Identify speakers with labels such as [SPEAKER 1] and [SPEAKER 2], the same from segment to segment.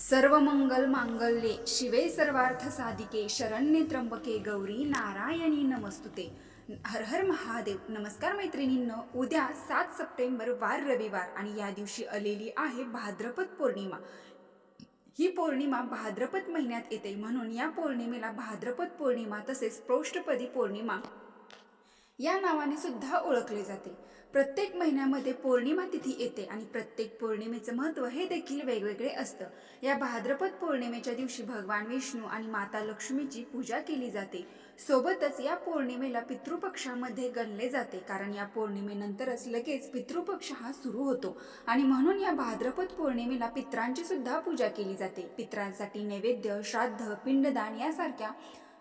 [SPEAKER 1] सर्व मंगल मांगल्ये शिवे सर्वार्थ साधिके शरण्ये त्र्यंबके गौरी नारायणी नमस्तुते. हर हर महादेव. नमस्कार मैत्रिणींनो. उद्या सात सप्टेंबर वार रविवार आणि या दिवशी आलेली आहे भाद्रपद पौर्णिमा. ही पौर्णिमा भाद्रपद महिन्यात येते. म्हणून या पौर्णिमेला भाद्रपद पौर्णिमा तसेच पौष्टपदी पौर्णिमा या नावाने सुद्धा ओळखले जाते. प्रत्येक महिन्यामध्ये पौर्णिमा तिथी येते आणि प्रत्येक पौर्णिमेचं महत्त्व हे देखील वेगवेगळे असतं. या भाद्रपद पौर्णिमेच्या दिवशी भगवान विष्णू आणि माता लक्ष्मीची पूजा केली जाते. सोबतच या पौर्णिमेला पितृपक्षामध्ये गणले जाते. कारण या पौर्णिमेनंतरच लगेच पितृपक्ष हा सुरू होतो आणि म्हणून या भाद्रपद पौर्णिमेला पित्रांची सुद्धा पूजा केली जाते. पित्रांसाठी नैवेद्य श्राद्ध पिंडदान यासारख्या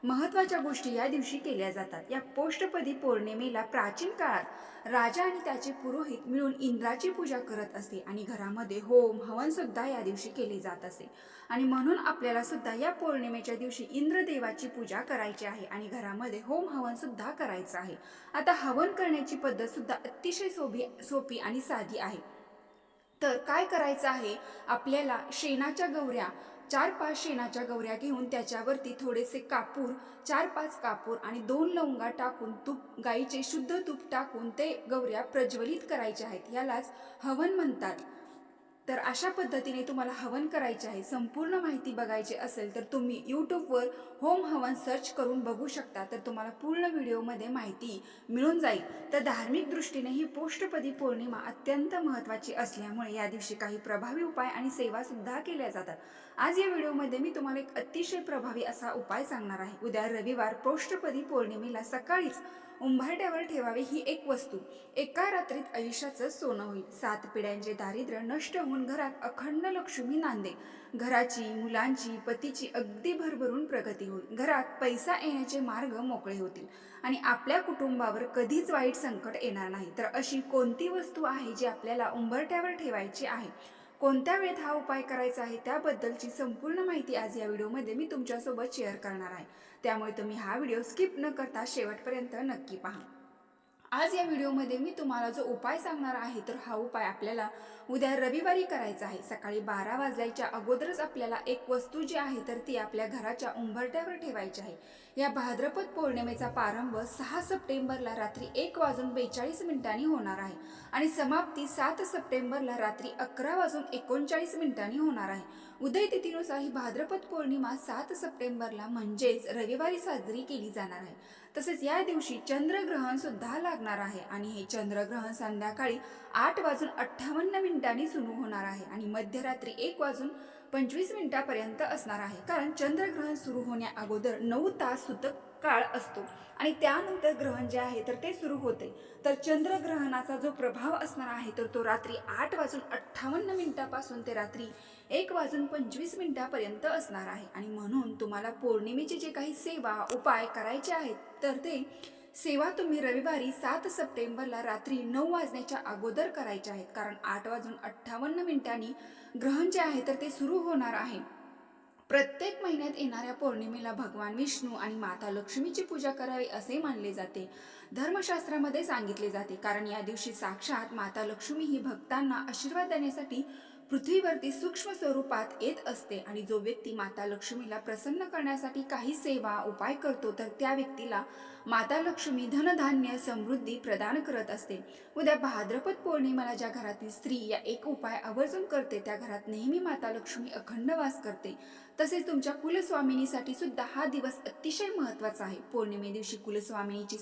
[SPEAKER 1] महत्त्वाच्या गोष्टी या दिवशी केल्या जातात. या पोष्टपदी पौर्णिमेला प्राचीन काळात राजा आणि त्याचे पुरोहित मिळून इंद्राची पूजा करत असे आणि घरामध्ये होम हवन सुद्धा या दिवशी केले जात असे. आणि म्हणून आपल्याला सुद्धा या पौर्णिमेच्या दिवशी इंद्रदेवाची पूजा करायची आहे आणि घरामध्ये होम हवन सुद्धा करायचं आहे. आता हवन करण्याची पद्धत सुद्धा अतिशय सोपी सोपी आणि साधी आहे. तर काय करायचं आहे? आपल्याला शेणाच्या गौऱ्या चार पाच शेणाच्या गवऱ्या घेऊन त्याच्यावरती थोडेसे कापूर चार पाच कापूर आणि दोन लवंगा टाकून तूप गाईचे शुद्ध तूप टाकून ते गवऱ्या प्रज्वलित करायच्या आहेत. यालाच हवन म्हणतात. तर अशा पद्धतीने तुम्हाला हवन करायचे आहे संपूर्ण माहिती बघायची असेल तर तुम्ही यूट्यूबवर होम हवन सर्च करून बघू शकता. तर तुम्हाला पूर्ण व्हिडिओमध्ये माहिती मिळून जाईल. तर धार्मिक दृष्टीने ही पोष्टपदी पौर्णिमा अत्यंत महत्त्वाची असल्यामुळे या दिवशी काही प्रभावी उपाय आणि सेवासुद्धा केल्या जातात. आज या व्हिडिओमध्ये मी तुम्हाला एक अतिशय प्रभावी असा उपाय सांगणार आहे. उद्या रविवार पोष्टपदी पौर्णिमेला सकाळीच उंबरट्यावर ठेवावी ही एक वस्तू. एका रात्रीत आयुष्याचं सोनं होईल. सात पिढ्यांचे दारिद्र्य नष्ट होऊन घरात अखंड लक्ष्मी नांदे घराची मुलांची पतीची अगदी भरभरून प्रगती होईल. घरात पैसा येण्याचे मार्ग मोकळे होतील. आणि आपल्या कुटुंबावर कधीच वाईट संकट येणार नाही. तर अशी कोणती वस्तू आहे जी आपल्याला उंबरट्यावर ठेवायची आहे? कोणत्या वेळेत हा उपाय करायचा आहे त्याबद्दलची संपूर्ण माहिती आज या व्हिडिओमध्ये मी तुमच्यासोबत शेअर करणार आहे. त्यामुळे तुम्ही हा व्हिडिओ स्किप न करता शेवटपर्यंत नक्की पहा. आज या व्हिडिओमध्ये मी तुम्हाला जो उपाय सांगणार आहे तर हा उपाय आपल्याला उद्या रविवारी करायचा आहे. सकाळी बारा वाजल्याच्या अगोदरच आपल्याला एक वस्तू जी आहे तर ती आपल्या घराच्या उंबरट्यावर ठेवायची आहे. या भाद्रपद पौर्णिमेचा प्रारंभ सहा सप्टेंबरला रात्री एक वाजून बेचाळीस मिनिटांनी होणार आहे आणि समाप्ती सात सप्टेंबरला रात्री अकरा वाजून एकोणचाळीस मिनिटांनी होणार आहे. उदय तिथीनुसार ही भाद्रपद पौर्णिमा सात सप्टेंबरला म्हणजेच रविवारी साजरी केली जाणार आहे. तसेच या दिवशी चंद्रग्रहण सुद्धा लागणार आहे. आणि हे चंद्रग्रहण संध्याकाळी आठ वाजून अठ्ठावन्न मिनिटांनी सुरू होणार आहे. आणि मध्यरात्री एक वाजून पंचवीस मिनिटापर्यंत असणार आहे. कारण चंद्रग्रहण सुरू होण्या अगोदर नऊ तास सुतक काळ असतो. आणि त्यानंतर ग्रहण जे आहे तर ते सुरू होते. तर चंद्रग्रहणाचा जो प्रभाव असणार आहे तर तो रात्री आठ वाजून अठ्ठावन्न मिनिटापासून ते रात्री एक वाजून पंचवीस मिनिटापर्यंत असणार आहे. आणि म्हणून तुम्हाला पौर्णिमेचे जे काही सेवा उपाय करायचे आहेत तर ते सेवा तुम्ही रविवारी सात सप्टेंबरला रात्री नऊ वाजण्याच्या अगोदर करायच्या आहेत. कारण आठ वाजून अठ्ठावन्न मिनिटांनी ग्रहण जे आहे तर ते सुरू होणार आहे. प्रत्येक महिन्यात येणाऱ्या पौर्णिमेला भगवान विष्णू आणि माता लक्ष्मीची पूजा करावी असे मानले जाते. धर्मशास्त्रामध्ये सांगितले जाते कारण या दिवशी साक्षात माता लक्ष्मी ही भक्तांना आशीर्वाद देण्यासाठी पृथ्वीवरती सूक्ष्म स्वरूपात येत असते आणि जो व्यक्ती माता लक्ष्मीला प्रसन्न करण्यासाठी काही सेवा उपाय करतो तर त्या व्यक्तीला माता लक्ष्मी धनधान्य समृद्धी प्रदान करत असते. उद्या भाद्रपद पौर्णिमेला ज्या घरातील स्त्री या एक उपाय आवर्जून करते त्या घरात नेहमी माता लक्ष्मी अखंड वास करते. तसेच तुमच्या कुलस्वामिनीसाठी सुद्धा हा दिवस अतिशय महत्त्वाचा आहे. पौर्णिमे दिवशी कुलस्वामिनीची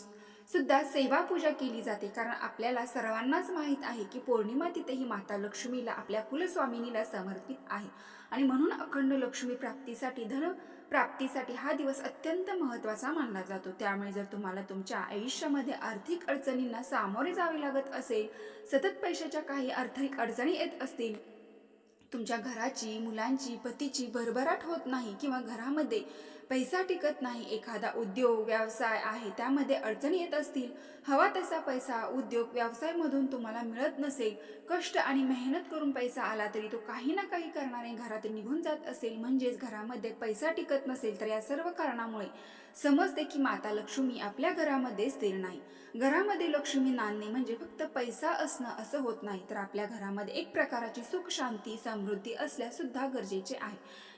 [SPEAKER 1] सुद्धा सेवा पूजा केली जाते. कारण आपल्याला सर्वांनाच माहीत आहे की पौर्णिमा तिथेही माता लक्ष्मीला आपल्या कुलस्वामिनीला समर्पित आहे. आणि म्हणून अखंड लक्ष्मी प्राप्तीसाठी धन प्राप्तीसाठी हा दिवस अत्यंत महत्त्वाचा मानला जातो. त्यामुळे जर तुम्हाला तुमच्या आयुष्यामध्ये आर्थिक अडचणींना सामोरे जावे लागत असेल सतत पैशाच्या काही आर्थिक अडचणी येत असतील तुमच्या घराची मुलांची पतीची भरभराट होत नाही किंवा घरामध्ये पैसा टिकत नाही एखादा उद्योग व्यवसाय आहे त्यामध्ये अडचणी येत असतील हवा तसा पैसा उद्योग व्यवसायमधून तुम्हाला मिळत नसेल कष्ट आणि मेहनत करून पैसा आला तरी तो काही ना काही कारणाने घरात निघून जात असेल. म्हणजेच घरामध्ये पैसा टिकत नसेल तर या सर्व कारणामुळे समजते की माता लक्ष्मी आपल्या घरामध्ये स्थिर नाही. घरामध्ये लक्ष्मी नांदणे म्हणजे फक्त पैसा असणं असं होत नाही तर आपल्या घरामध्ये एक प्रकाराची सुख शांती समृद्धी असल्यास सुद्धा गरजेचे आहे.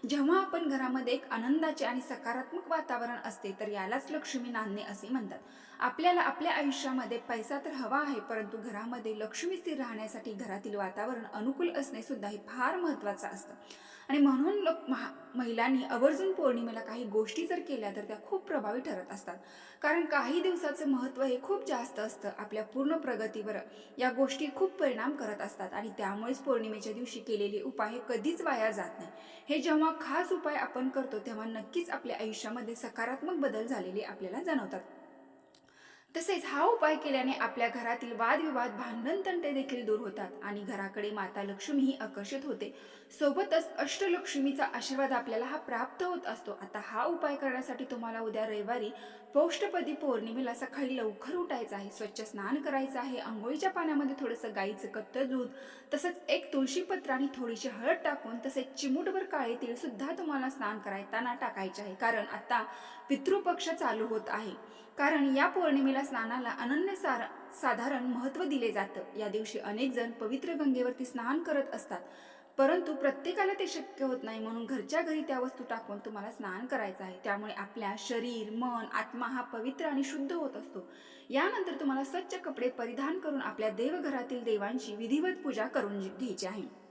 [SPEAKER 1] जेव्हा आपण घरामध्ये एक आनंदाचे आणि सकारात्मक वातावरण असते तर यालाच लक्ष्मी नांदणे असे म्हणतात. आपल्याला आपल्या आयुष्यामध्ये पैसा तर हवा आहे परंतु घरामध्ये लक्ष्मी स्थिर राहण्यासाठी घरातील वातावरण अनुकूल असणे सुद्धा हे फार महत्त्वाचं असतं. आणि म्हणून लोक महा महिलांनी आवर्जून पौर्णिमेला काही गोष्टी जर केल्या तर त्या खूप प्रभावी ठरत असतात. कारण काही दिवसाचं महत्त्व हे खूप जास्त असतं आपल्या पूर्ण प्रगतीवर या गोष्टी खूप परिणाम करत असतात आणि त्यामुळेच पौर्णिमेच्या दिवशी केलेले उपाय हे कधीच वाया जात नाही. हे जेव्हा खास उपाय आपण करतो तेव्हा नक्कीच आपल्या आयुष्यामध्ये सकारात्मक बदल झालेले आपल्याला जाणवतात. तसेच हा उपाय केल्याने आपल्या घरातील वादविवाद भांडण तंटे देखील दूर होतात आणि घराकडे माता लक्ष्मी ही आकर्षित होते. सोबतच अष्टलक्ष्मीचा आशीर्वाद आपल्याला हा प्राप्त होत असतो. आता हा उपाय करण्यासाठी तुम्हाला उद्या रविवारी पौष्टपदी पौर्णिमेला सकाळी लवकर उठायचं आहे. स्वच्छ स्नान करायचं आहे. आंघोळीच्या पाण्यामध्ये थोडंसं गाईचं कत्तं दूध तसंच एक तुळशीपत्र आणि थोडीशी हळद टाकून तसेच चिमूटभर काळे तीळ सुद्धा तुम्हाला स्नान करायताना टाकायचे आहे. कारण आता पितृपक्ष चालू होत आहे. कारण या पौर्णिमेला स्नानाला अनन्य सार साधारण महत्त्व दिले जातं. या दिवशी अनेक जण पवित्र गंगेवरती स्नान करत असतात. परंतु प्रत्येकाला ते शक्य होत नाही म्हणून घरच्या घरी त्या वस्तू टाकून तुम्हाला स्नान करायचं आहे. त्यामुळे आपल्या शरीर मन आत्मा हा पवित्र आणि शुद्ध होत असतो. यानंतर तुम्हाला स्वच्छ कपडे परिधान करून आपल्या देवघरातील देवांची विधिवत पूजा करून घ्यायची आहे.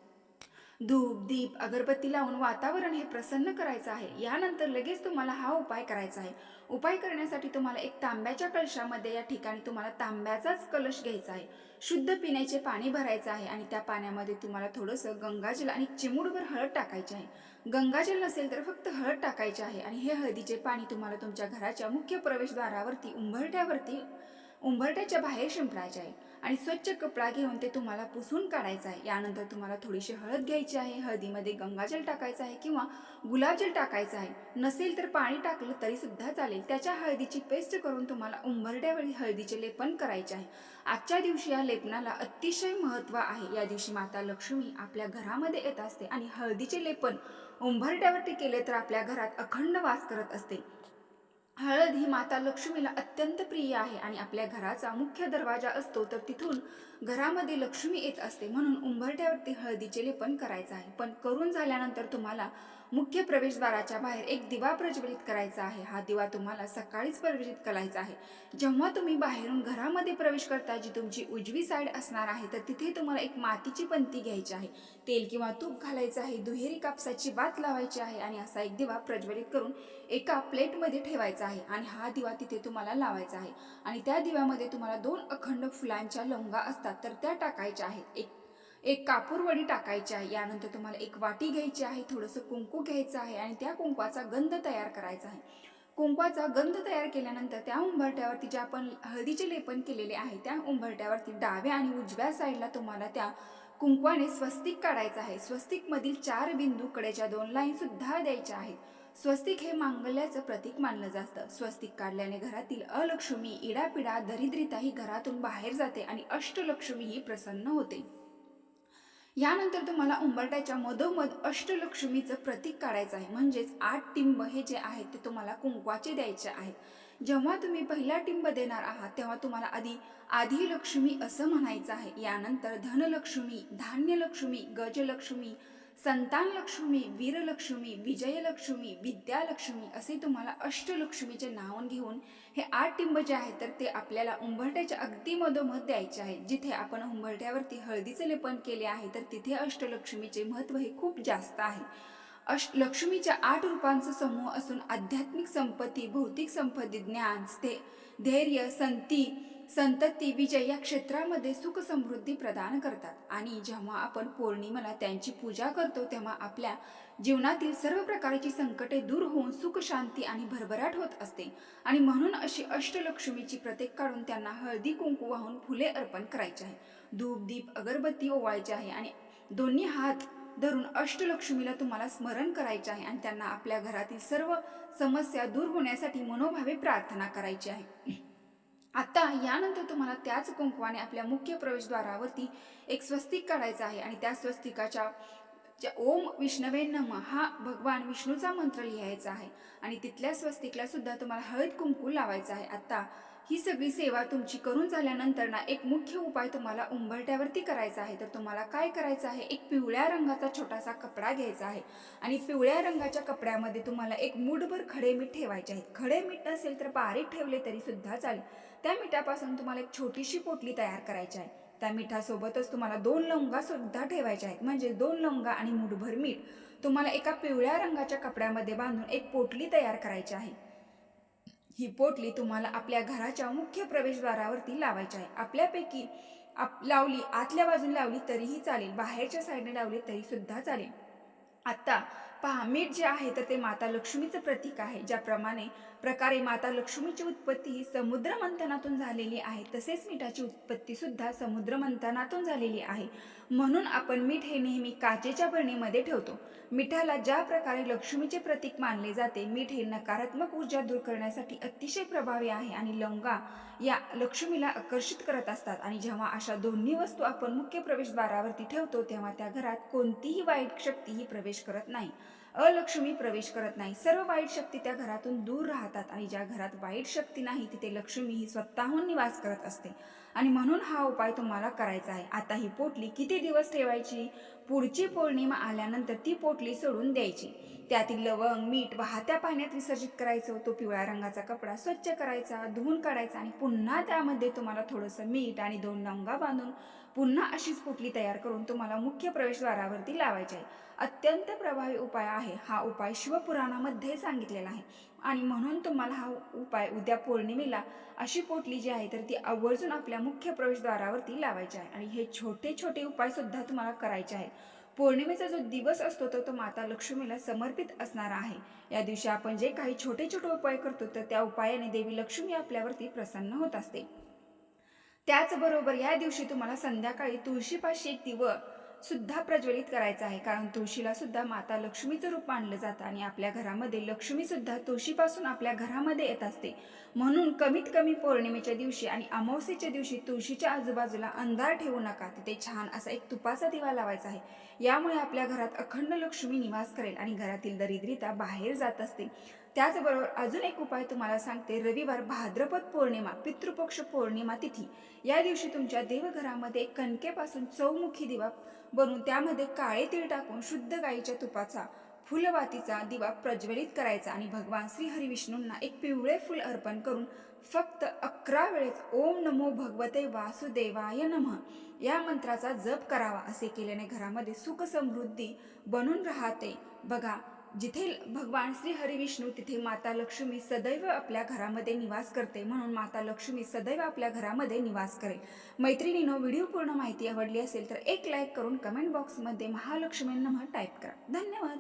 [SPEAKER 1] धूप दीप अगरबत्ती लावून वातावरण हे प्रसन्न करायचं आहे. यानंतर लगेच तुम्हाला हा उपाय करायचा आहे. उपाय करण्यासाठी तुम्हाला एक तांब्याच्या कलशामध्ये या ठिकाणी तुम्हाला तांब्याचाच कलश घ्यायचा आहे. शुद्ध पिण्याचे पाणी भरायचं आहे आणि त्या पाण्यामध्ये तुम्हाला थोडंसं गंगाजल आणि चिमूटभर हळद टाकायचे आहे. गंगाजल नसेल तर फक्त हळद टाकायचे आहे आणि हे हळदीचे पाणी तुम्हाला तुमच्या घराच्या मुख्य प्रवेशद्वारावरती उंबरठ्यावरती उंबरठ्याच्या बाहेर शिंपडायचे आहे. आणि स्वच्छ कपडा घेऊन ते तुम्हाला पुसून काढायचं आहे. यानंतर तुम्हाला थोडीशी हळद घ्यायची आहे. हळदीमध्ये गंगाजल टाकायचं आहे किंवा गुलाबजल टाकायचं आहे. नसेल तर पाणी टाकलं तरीसुद्धा चालेल. त्याच्या हळदीची पेस्ट करून तुम्हाला उंबरड्यावरील हळदीचे लेपन करायचे आहे. आजच्या दिवशी या लेपनाला अतिशय महत्त्व आहे. या दिवशी माता लक्ष्मी आपल्या घरामध्ये येत असते आणि हळदीचे लेपन उंबरट्यावरती केले तर आपल्या घरात अखंड वास करत असते. हळद ही माता लक्ष्मीला अत्यंत प्रिय आहे आणि आपल्या घराचा मुख्य दरवाजा असतो तर तिथून घरामध्ये लक्ष्मी येत असते म्हणून उंबरठ्यावरती हळदीचे लेपन करायचं आहे. पण करून झाल्यानंतर तुम्हाला मुख्य प्रवेशद्वाराच्या बाहेर एक दिवा प्रज्वलित करायचा आहे. हा दिवा तुम्हाला सकाळीच प्रज्वलित करायचा आहे. जेव्हा तुम्ही बाहेरून घरामध्ये प्रवेश करता जी तुमची उजवी साईड असणार आहे तर तिथे तुम्हाला एक मातीची पंती घ्यायची आहे. तेल किंवा तूप घालायचं आहे दुहेरी कापसाची वात लावायची आहे आणि असा एक दिवा प्रज्वलित करून एका प्लेटमध्ये ठेवायचा आहे आणि हा दिवा तिथे तुम्हाला लावायचा आहे. आणि त्या दिव्यामध्ये तुम्हाला दोन अखंड फुलांच्या लवंगा असतात तर त्या टाकायच्या आहेत. एक एक कापूरवडी टाकायची आहे. यानंतर तुम्हाला एक वाटी घ्यायची आहे. थोडंसं कुंकू घ्यायचं आहे आणि त्या कुंकवाचा गंध तयार करायचा आहे. कुंकवाचा गंध तयार केल्यानंतर त्या उंबरट्यावरती जे आपण हळदीचे लेपन केलेले आहे त्या उंबरट्यावरती डाव्या आणि उजव्या साईडला तुम्हाला त्या कुंकवाने स्वस्तिक काढायचं आहे. स्वस्तिकमधील चार बिंदू कडेच्या दोन लाईनसुद्धा द्यायच्या आहेत. स्वस्तिक हे मांगल्याचं प्रतीक मानलं जातं. स्वस्तिक काढल्याने घरातील अलक्ष्मी इडापिडा दरिद्रिता ही घरातून बाहेर जाते आणि अष्टलक्ष्मी ही प्रसन्न होते. यानंतर तुम्हाला उंबरट्याच्या मधोमध अष्टलक्ष्मीचं प्रतीक काढायचं आहे. म्हणजेच आठ टिंब हे जे आहेत ते तुम्हाला कुंकवाचे द्यायचे आहेत. जेव्हा तुम्ही पहिला टिंब देणार आहात तेव्हा तुम्हाला आधी आधी लक्ष्मी असं म्हणायचं आहे. यानंतर धनलक्ष्मी धान्यलक्ष्मी गजलक्ष्मी संतान लक्ष्मी वीरलक्ष्मी विजयलक्ष्मी विद्यालक्ष्मी असे तुम्हाला अष्टलक्ष्मीचे नावून घेऊन हे आठ टिंब जे आहेत तर ते आपल्याला उंबरट्याच्या अगदी मधोमध द्यायचे आहे जिथे आपण उंबरट्यावरती हळदीचे लेपन केले आहे तर तिथे अष्टलक्ष्मीचे महत्त्व हे खूप जास्त आहे. अष्ट लक्ष्मीच्या आठ रूपांचा समूह असून आध्यात्मिक संपत्ती भौतिक संपत्ती ज्ञान स्थे धैर्य संती संतती विजय या क्षेत्रामध्ये सुख समृद्धी प्रदान करतात. आणि जेव्हा आपण पौर्णिमेला त्यांची पूजा करतो तेव्हा आपल्या जीवनातील सर्व प्रकारची संकटे दूर होऊन सुख शांती आणि भरभराट होत असते. आणि म्हणून अशी अष्टलक्ष्मीची प्रतीक काढून त्यांना हळदी कुंकू वाहून फुले अर्पण करायचे आहे. धूप दीप अगरबत्ती ओवाळायची आहे आणि दोन्ही हात धरून अष्टलक्ष्मीला तुम्हाला स्मरण करायचे आहे आणि त्यांना आपल्या घरातील सर्व समस्या दूर होण्यासाठी मनोभावे प्रार्थना करायची आहे. आता यानंतर तुम्हाला त्याच कुंकवाने आपल्या मुख्य प्रवेशद्वारावरती एक स्वस्तिक काढायचं आहे आणि त्या स्वस्तिकाच्या ओम विष्णवे नम हा भगवान विष्णूचा मंत्र लिहायचा आहे. आणि तिथल्या स्वस्तिकला सुद्धा तुम्हाला हळद कुंकू लावायचं आहे. आता ही सगळी सेवा तुमची करून झाल्यानंतर ना एक मुख्य उपाय तुम्हाला उंबरट्यावरती करायचा आहे. तर तुम्हाला काय करायचं आहे? एक पिवळ्या रंगाचा छोटासा कपडा घ्यायचा आहे. आणि पिवळ्या रंगाच्या कपड्यामध्ये तुम्हाला एक मूठभर खडे मीठ ठेवायचे आहेत. खडे मीठ नसेल तर बारीक ठेवले तरी सुद्धा चालेल. त्या मिठापासून तुम्हाला एक छोटीशी पोटली तयार करायची आहे. त्या मिठासोबतच तुम्हाला दोन लवंगा सुद्धा ठेवायच्या आहेत. म्हणजे दोन लवंगा आणि मुठभर मीठ. तुम्हाला एका पिवळ्या रंगाच्या कपड्यामध्ये बांधून एक पोटली तयार करायची आहे. ही पोटली तुम्हाला आपल्या घराच्या मुख्य प्रवेशद्वारावरती लावायची आहे. आपल्यापैकी आप लावली आतल्या बाजून लावली तरीही चालेल. बाहेरच्या साईडने लावली तरी सुद्धा चालेल. आता पहा मीठ जे आहे तर ते माता लक्ष्मीचं प्रतीक आहे. ज्याप्रमाणे प्रकारे माता लक्ष्मीची उत्पत्ती ही समुद्र मंथनातून झालेली आहे. तसेच मिठाची उत्पत्ती सुद्धा समुद्र मंथनातून झालेली आहे. म्हणून आपण मीठ हे नेहमी काचेच्या बरणीमध्ये ठेवतो. मिठाला ज्या प्रकारे लक्ष्मीचे प्रतीक मानले जाते मीठ हे नकारात्मक ऊर्जा दूर करण्यासाठी अतिशय प्रभावी आहे आणि लवंगा या लक्ष्मीला आकर्षित करत असतात. आणि जेव्हा अशा दोन्ही वस्तू आपण मुख्य प्रवेशद्वारावरती ठेवतो तेव्हा त्या घरात कोणतीही वाईट शक्ती ही प्रवेश करत नाही. अलक्ष्मी प्रवेश करत नाही. सर्व वाईट शक्ती त्या घरातून दूर राहतात आणि ज्या घरात वाईट शक्ती नाही तिथे लक्ष्मी ही स्वतःहून निवास करत असते. आणि म्हणून हा उपाय तुम्हाला करायचा आहे. आता ही पोटली किती दिवस ठेवायची? पुढची पौर्णिमा आल्यानंतर ती पोटली सोडून द्यायची. त्यातील लवंग मीठ वाहत्या पाण्यात विसर्जित करायचं तो पिवळ्या रंगाचा कपडा स्वच्छ करायचा धुवून काढायचा आणि पुन्हा त्यामध्ये तुम्हाला थोडंसं मीठ आणि दोन लवंगा बांधून पुन्हा अशीच पोटली तयार करून तुम्हाला मुख्य प्रवेशद्वारावरती लावायची आहे. अत्यंत प्रभावी उपाय आहे. हा उपाय शिवपुराणामध्ये सांगितलेला आहे. आणि म्हणून तुम्हाला हा उपाय उद्या पौर्णिमेला अशी पोटली जी आहे तर ती आवर्जून आपल्या मुख्य प्रवेशद्वारावरती लावायची आहे. आणि हे छोटे छोटे उपायसुद्धा तुम्हाला करायचे आहेत. पौर्णिमेचा जो दिवस असतो तर तो माता लक्ष्मीला समर्पित असणारा आहे. या दिवशी आपण जे काही छोटे छोटे उपाय करतो तर त्या उपायाने देवी लक्ष्मी आपल्यावरती प्रसन्न होत असते. त्याचबरोबर या दिवशी तुम्हाला संध्याकाळी तुळशीपाशी एक दिव सुद्धा प्रज्वलित करायचा आहे. कारण तुळशीला सुद्धा माता लक्ष्मीचं रूप मानलं जातं आणि आपल्या घरामध्ये लक्ष्मी सुद्धा तुळशीपासून आपल्या घरामध्ये येत असते. म्हणून कमीत कमी पौर्णिमेच्या दिवशी आणि अमावस्येच्या दिवशी तुळशीच्या आजूबाजूला अंधार ठेवू नका. तिथे छान असा एक तुपाचा दिवा लावायचा आहे. यामुळे आपल्या घरात अखंड लक्ष्मी निवास करेल आणि घरातील दरिद्रिता बाहेर जात असते. त्याचबरोबर अजून एक उपाय तुम्हाला सांगते. रविवार भाद्रपद पौर्णिमा पितृपक्ष पौर्णिमा तिथी. या दिवशी तुमच्या देवघरामध्ये कणकेपासून चौमुखी दिवा बनवून त्यामध्ये काळे तीळ टाकून शुद्ध गाईच्या तुपाचा फुलवातीचा दिवा प्रज्वलित करायचा आणि भगवान श्री हरिविष्णूंना एक पिवळे फुल अर्पण करून फक्त अकरा वेळेस ओम नमो भगवते वासुदेवाय नमः. या मंत्राचा जप करावा असे केल्याने घरामध्ये सुख समृद्धी बनून राहते. बघा जिथे भगवान श्री हरिविष्णू तिथे माता लक्ष्मी सदैव आपल्या घरामध्ये निवास करते म्हणून माता लक्ष्मी सदैव आपल्या घरामध्ये निवास करेल. मैत्रिणीनं व्हिडिओ पूर्ण माहिती आवडली असेल तर एक लाईक करून कमेंट बॉक्समध्ये महालक्ष्मी नमः टाईप करा. धन्यवाद!